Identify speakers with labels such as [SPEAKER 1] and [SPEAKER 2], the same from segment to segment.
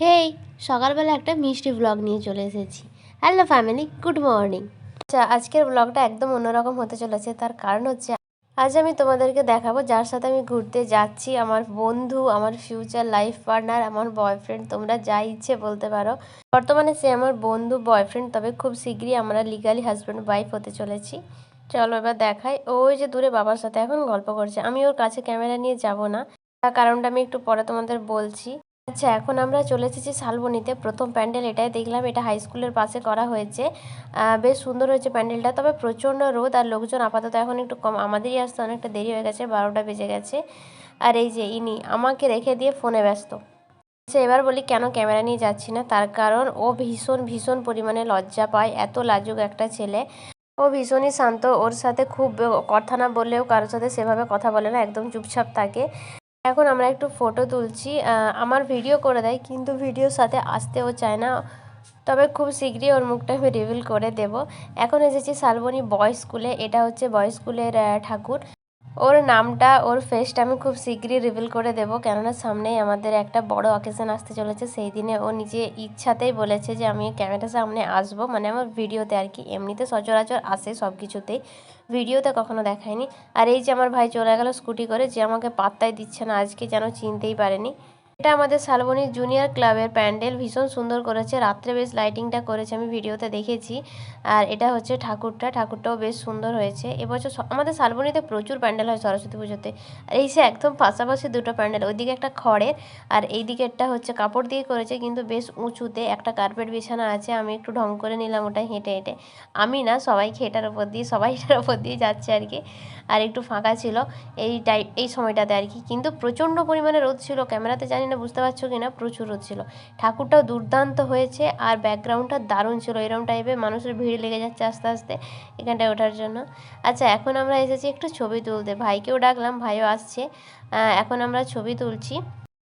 [SPEAKER 1] হেই, সকালবেলা একটা মিষ্টি ব্লগ নিয়ে চলে এসেছি। হ্যালো ফ্যামিলি গুড মর্নিং আচ্ছা আজকের ব্লগটা একদম অন্যরকম হতে চলেছে। তার কারণ হচ্ছে, আজ আমি তোমাদেরকে দেখাবো যার সাথে আমি ঘুরতে যাচ্ছি। আমার বন্ধু, আমার ফিউচার লাইফ পার্টনার আমার বয়ফ্রেন্ড তোমরা যা ইচ্ছে বলতে পারো। বর্তমানে সে আমার বন্ধু বয়ফ্রেন্ড তবে খুব শীঘ্রই আমরা লিগালি হাজব্যান্ড ওয়াইফ হতে চলেছি। চলো এবার দেখাই। ওই যে দূরে বাবার সাথে এখন গল্প করছে। আমি ওর কাছে ক্যামেরা নিয়ে যাব না। তার কারণটা আমি একটু পরে তোমাদের বলছি। আচ্ছা এখন আমরা চলে এসেছি শালবনিতে। প্রথম প্যান্ডেল এটাই দেখলাম, এটা হাই স্কুলের পাশে করা হয়েছে। বেশ সুন্দর হয়েছে প্যান্ডেলটা, তবে প্রচণ্ড রোদ আর লোকজন আপাতত এখন একটু কম, আমাদেরই আসতে অনেকটা দেরি হয়ে গেছে, বারোটা বেজে গেছে। আর এই যে ইনি, আমাকে রেখে দিয়ে ফোনে ব্যস্ত। আচ্ছা এবার বলি কেন ক্যামেরা নিয়ে যাচ্ছি না? তার কারণ ও ভীষণ ভীষণ পরিমাণে লজ্জা পায়, এত লাজুক একটা ছেলে। ও ভীষণই শান্ত, ওর সাথে খুব কথা না বললেও কারোর সাথে সেভাবে কথা বলে না, একদম চুপচাপ থাকে। এখন আমরা একটু ফটো তুলছি। আমার ভিডিও করে দেয়, কিন্তু ভিডিওর সাথে আসতেও চায় না। তবে খুব শীঘ্রই ওর মুখটা আমি রিভিল করে দেব। এখন এসেছি শালবনী বয়েজ স্কুলে এটা হচ্ছে বয়েজ স্কুলের ঠাকুর। ওর নামটা, ওর ফেসটা আমি খুব শীঘ্রই রিভিল করে দেব। কেননা সামনেই আমাদের একটা বড় অকেশন আসতে চলেছে। সেই দিনে ও নিজে ইচ্ছাতেই বলেছে যে, আমি ক্যামেরার সামনে আসব। মানে আমার ভিডিওতে আর কি। এমনিতে সচরাচর আসে সব কিছুতেই ভিডিওতে কখনো দেখায়নি। আর এই যে আমার ভাই চলে গেল স্কুটি করে, যে আমাকে পাত্তাই দিচ্ছে না। আজকে যেন চিনতেই পারেনি। এটা আমাদের শালবনী জুনিয়র ক্লাবের প্যান্ডেল, ভীষণ সুন্দর করেছে, রাত্রে বেশ লাইটিংটা করেছে, আমি ভিডিওতে দেখেছি। আর এটা হচ্ছে ঠাকুরটা, ঠাকুরটাও বেশ সুন্দর হয়েছে। এবছর আমাদের শালবনীতে প্রচুর প্যান্ডেল হয় সরস্বতী পুজোতে। আর এই সে একদম পাশাপাশি দুটো প্যান্ডেল, ওইদিকে একটা খড়ের আর এই দিকেরটা হচ্ছে কাপড় দিয়ে করেছে, কিন্তু বেশ উঁচুতে একটা কার্পেট বিছানা আছে, আমি একটু ঢং করে নিলাম ওটা হেঁটে হেঁটে। আমি না সবাইকে এটার ওপর দিয়ে, সবাই এটার ওপর দিয়ে যাচ্ছে আর কি। আর একটু ফাঁকা ছিল এই টাইপ এই সময়টাতে আর কি। কিন্তু প্রচণ্ড পরিমাণে রোদ ছিল, ক্যামেরাতে জানি না, বুঝতে পারছ কি না প্রচুর রোদ ছিল। ঠাকুরটাও দুর্দান্ত হয়েছে আর ব্যাকগ্রাউন্ডটা দারুণ ছিল। এরকম টাইপের মানুষের ভিড় লেগে যাচ্ছে আস্তে আস্তে এখানটায় ওঠার জন্য। আচ্ছা এখন আমরা এসেছি একটু ছবি তুলতে। ভাইকেও ডাকলাম, ভাইও আসছে। এখন আমরা ছবি তুলছি।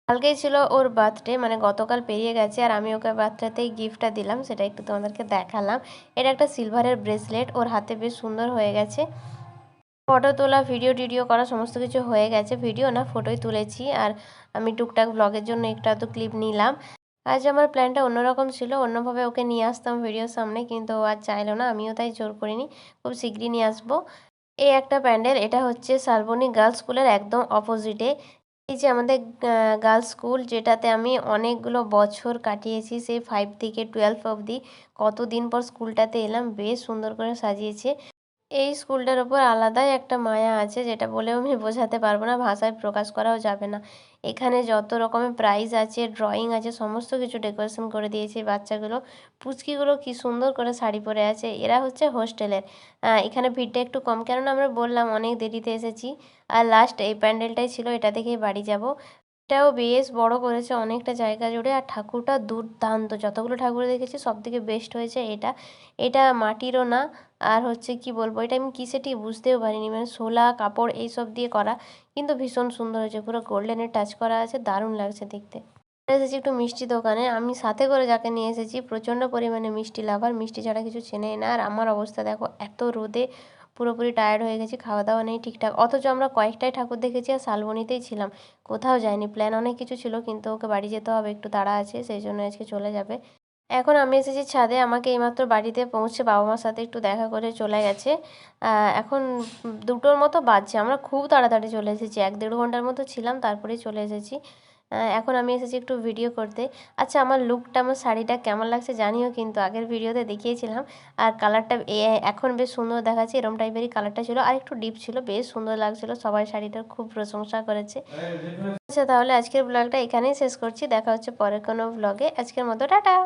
[SPEAKER 1] কালকেই ছিল ওর বার্থডে মানে গতকাল পেরিয়ে গেছে আর আমি ওকে বার্থডেতেই গিফটটা দিলাম, সেটা একটু তোমাদেরকে দেখালাম। এটা একটা সিলভারের ব্রেসলেট ওর হাতে বেশ সুন্দর হয়ে গেছে। ফটো তোলা ভিডিও টিডিও করা, সমস্ত কিছু হয়ে গেছে। ভিডিও না ফটোই তুলেছি। আর আমি টুকটাক ব্লগের জন্য একটু আধটু ক্লিপ নিলাম। আজ আমার প্ল্যানটা অন্যরকম ছিল। অন্যভাবে ওকে নিয়ে আসতাম ভিডিওর সামনে, কিন্তু ও আর চাইলো না। আমিও তাই জোর করিনি। খুব শীঘ্রই নিয়ে আসব। এই একটা প্যান্ডেল। এটা হচ্ছে শালবনী গার্লস স্কুলের একদম অপোজিটে এই যে আমাদের গার্লস স্কুল, যেটাতে আমি অনেকগুলো বছর কাটিয়েছি, সেই ফাইভ থেকে টুয়েলভ অবধি। কতদিন পর স্কুলটাতে এলাম, বেশ সুন্দর করে সাজিয়েছে। এই স্কুলটার ওপর আলাদাই একটা মায়া আছে, যেটা বলেও আমি বোঝাতে পারব না, ভাষায় প্রকাশ করাও যাবে না। এখানে যত রকমের প্রাইজ আছে ড্রয়িং আছে, সমস্ত কিছু ডেকোরেশন করে দিয়েছে বাচ্চাগুলো। পুচকিগুলো কি সুন্দর করে শাড়ি পরে আছে, এরা হচ্ছে হোস্টেলের। এখানে ভিড়টা একটু কম, কেননা আমরা বললাম অনেক দেরিতে এসেছি। আর লাস্ট এই প্যান্ডেলটাই ছিল, এটা দেখেই বাড়ি যাব। এটাও বেশ বড় করেছে অনেকটা জায়গা জুড়ে। আর ঠাকুরটা দুর্দান্ত, যতগুলো ঠাকুর দেখেছি সব থেকে বেস্ট হয়েছে এটা। এটা মাটিরও না, আর হচ্ছে কি বলব, এটা আমি কিসে ঠিক বুঝতেও পারিনি মানে শোলা কাপড় এইসব দিয়ে করা, কিন্তু ভীষণ সুন্দর হয়েছে, পুরো গোল্ডেনের টাচ করা আছে, দারুণ লাগছে দেখতে। এসেছি একটু মিষ্টি দোকানে, আমি সাথে করে যাকে নিয়ে এসেছি, প্রচণ্ড পরিমাণে মিষ্টি লাভার মিষ্টি ছাড়া কিছু চেনেই না, আর আমার অবস্থা দেখো এত রোদে পুরোপুরি টায়ার্ড হয়ে গেছি খাওয়া দাওয়া নেই ঠিকঠাক। অথচ আমরা কয়েকটাই ঠাকুর দেখেছি আর শালবনিতেই ছিলাম। কোথাও যাইনি প্ল্যান অনেক কিছু ছিল কিন্তু ওকে বাড়ি যেতে হবে, একটু তাড়া আছে, সেই জন্য আজকে চলে যাবে। এখন আমি এসেছি ছাদে, আমাকে এইমাত্র বাড়িতে পৌঁছে বাবা মার সাথে একটু দেখা করে চলে গেছে। এখন দুটোর মতো বাজছে, আমরা খুব তাড়াতাড়ি চলে এসেছি, এক দেড় ঘণ্টার মতো ছিলাম, তারপরেই চলে এসেছি। এখন আমি এসেছি একটু ভিডিও করতে। আচ্ছা আমার লুকটা আমার শাড়িটা কেমন লাগছে জানিও কিন্তু, আগের ভিডিওতে দেখিয়েছিলাম। আর কালারটা এখন বেশ সুন্দর দেখাচ্ছে, এরম টাইপেরই কালারটা ছিল। আর একটু ডিপ ছিল, বেশ সুন্দর লাগছিল সবাই শাড়িটার খুব প্রশংসা করেছে। আচ্ছা তাহলে আজকের ব্লগটা এখানেই শেষ করছি, দেখা হচ্ছে পরের কোনো ব্লগে আজকের মতো, টাটা!